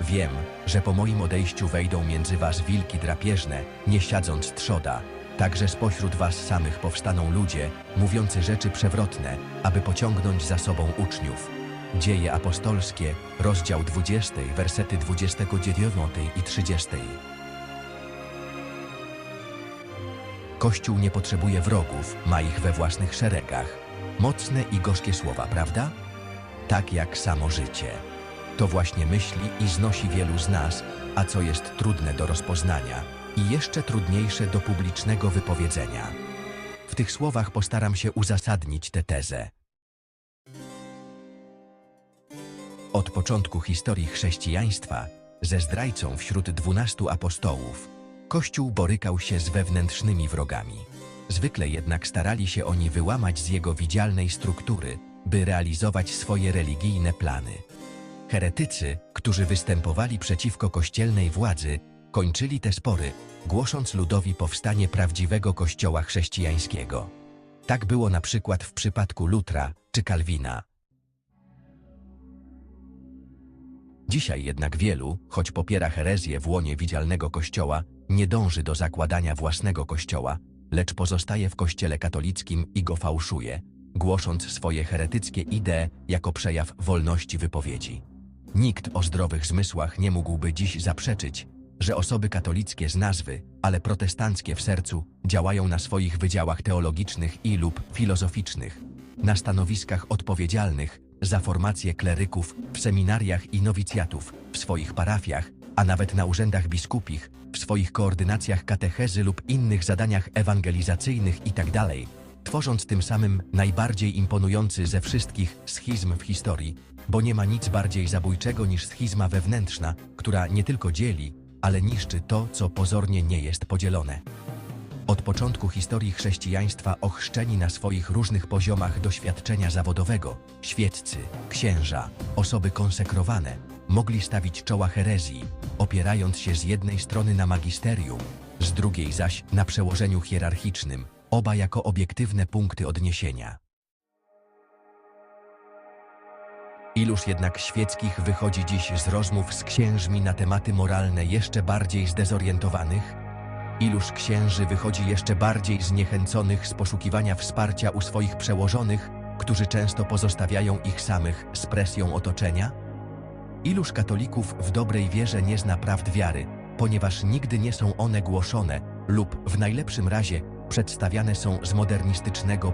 Wiem, że po moim odejściu wejdą między was wilki drapieżne, nie siadząc trzoda. Także spośród was samych powstaną ludzie, mówiący rzeczy przewrotne, aby pociągnąć za sobą uczniów. Dzieje apostolskie, rozdział 20, wersety 29 i 30. Kościół nie potrzebuje wrogów, ma ich we własnych szeregach. Mocne i gorzkie słowa, prawda? Tak jak samo życie. To właśnie myśli i znosi wielu z nas, a co jest trudne do rozpoznania i jeszcze trudniejsze do publicznego wypowiedzenia. W tych słowach postaram się uzasadnić tę tezę. Od początku historii chrześcijaństwa, ze zdrajcą wśród dwunastu apostołów, Kościół borykał się z wewnętrznymi wrogami. Zwykle jednak starali się oni wyłamać z jego widzialnej struktury, by realizować swoje religijne plany. Heretycy, którzy występowali przeciwko kościelnej władzy, kończyli te spory, głosząc ludowi powstanie prawdziwego kościoła chrześcijańskiego. Tak było na przykład w przypadku Lutra czy Kalwina. Dzisiaj jednak wielu, choć popiera herezję w łonie widzialnego kościoła, nie dąży do zakładania własnego kościoła, lecz pozostaje w kościele katolickim i go fałszuje, głosząc swoje heretyckie idee jako przejaw wolności wypowiedzi. Nikt o zdrowych zmysłach nie mógłby dziś zaprzeczyć, że osoby katolickie z nazwy, ale protestanckie w sercu, działają na swoich wydziałach teologicznych i lub filozoficznych, na stanowiskach odpowiedzialnych za formację kleryków w seminariach i nowicjatów, w swoich parafiach, a nawet na urzędach biskupich, w swoich koordynacjach katechezy lub innych zadaniach ewangelizacyjnych itd., tworząc tym samym najbardziej imponujący ze wszystkich schizm w historii, bo nie ma nic bardziej zabójczego niż schizma wewnętrzna, która nie tylko dzieli, ale niszczy to, co pozornie nie jest podzielone. Od początku historii chrześcijaństwa ochrzczeni na swoich różnych poziomach doświadczenia zawodowego, świeccy, księża, osoby konsekrowane, mogli stawić czoła herezji, opierając się z jednej strony na magisterium, z drugiej zaś na przełożeniu hierarchicznym, oba jako obiektywne punkty odniesienia. Iluż jednak świeckich wychodzi dziś z rozmów z księżmi na tematy moralne jeszcze bardziej zdezorientowanych? Iluż księży wychodzi jeszcze bardziej zniechęconych z poszukiwania wsparcia u swoich przełożonych, którzy często pozostawiają ich samych z presją otoczenia? Iluż katolików w dobrej wierze nie zna prawd wiary, ponieważ nigdy nie są one głoszone lub w najlepszym razie przedstawiane są z modernistycznego